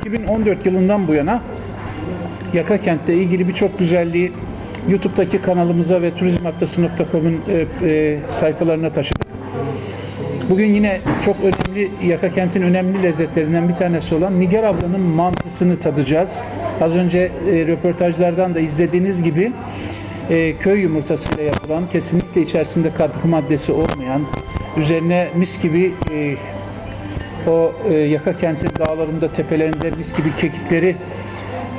2014 yılından bu yana Yaka Kent'le ilgili birçok güzelliği YouTube'daki kanalımıza ve turizmhaftası.com'un e, e, sayfalarına taşıdık. Bugün yine çok önemli, Yaka Kent'in önemli lezzetlerinden bir tanesi olan Nigar ablanın mantısını tadacağız. Az önce e, röportajlardan da izlediğiniz gibi e, köy yumurtasıyla yapılan, kesinlikle içerisinde katkı maddesi olmayan, üzerine mis gibi e, o e, Yaka Kent'in dağlarında, tepelerinde mis gibi kekikleri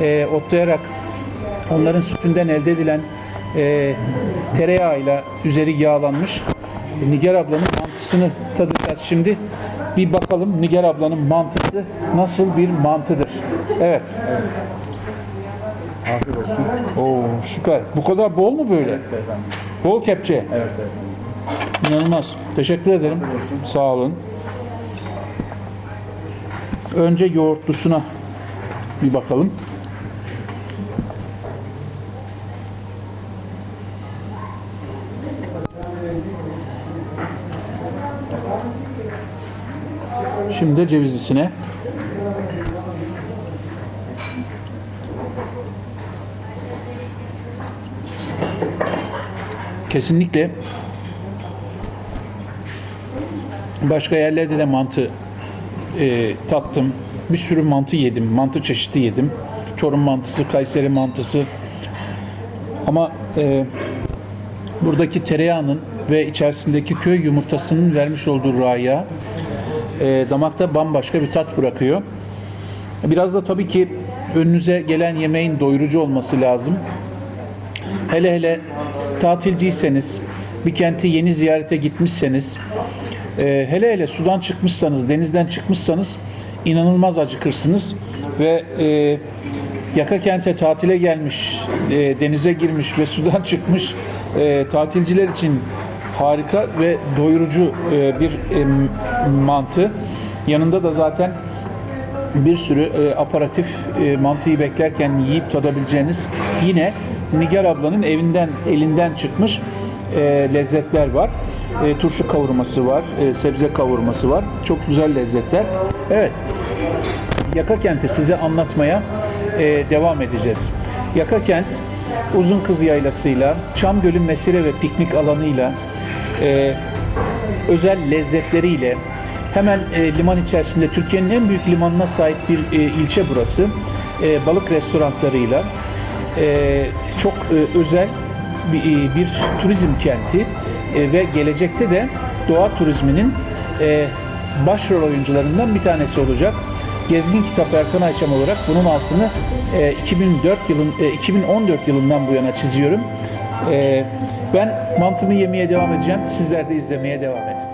e, otlayarak onların sütünden elde edilen e, tereyağıyla üzeri yağlanmış Nigar ablanın mantısını tadacağız şimdi. Bir bakalım Nigar ablanın mantısı nasıl bir mantıdır. Evet. Afiyet olsun. Oo süper. Bu kadar bol mu böyle? Bol kepçe. Evet, evet. İnanılmaz. Teşekkür ederim. Sağ olun. Önce yoğurtlusuna bir bakalım. Şimdi de cevizlisine. Kesinlikle Başka yerlerde de mantı e, tattım. Bir sürü mantı yedim. Mantı çeşidi yedim. Çorum mantısı, Kayseri mantısı. Ama e, buradaki tereyağının ve içerisindeki köy yumurtasının vermiş olduğu raya e, damakta bambaşka bir tat bırakıyor. Biraz da tabii ki önünüze gelen yemeğin doyurucu olması lazım. Hele hele tatilciyseniz, bir kenti yeni ziyarete gitmişseniz, e, hele hele sudan çıkmışsanız, denizden çıkmışsanız inanılmaz acıkırsınız ve e, yaka kente tatile gelmiş, e, denize girmiş ve sudan çıkmış e, tatilciler için harika ve doyurucu e, bir e, mantı. Yanında da zaten bir sürü e, aparatif e, mantıyı beklerken yiyip tadabileceğiniz yine Nigar ablanın evinden elinden çıkmış e, lezzetler var. E, turşu kavurması var, e, sebze kavurması var. Çok güzel lezzetler. Evet. Yaka Kent'i size anlatmaya e, devam edeceğiz. Yaka Kent Uzun Kız Yaylası'yla, Çamgölü Mesire ve Piknik alanıyla, e, özel lezzetleriyle hemen e, liman içerisinde Türkiye'nin en büyük limanına sahip bir e, ilçe burası. E, balık restoranlarıyla e, çok e, özel bir, e, bir turizm kenti e, ve gelecekte de doğa turizminin e, başrol oyuncularından bir tanesi olacak. Gezgin Kitap Erkan Ayçam olarak bunun altını e, 2004 yılın e, 2014 yılından bu yana çiziyorum. E, ben mantımı yemeye devam edeceğim. Sizler de izlemeye devam edin.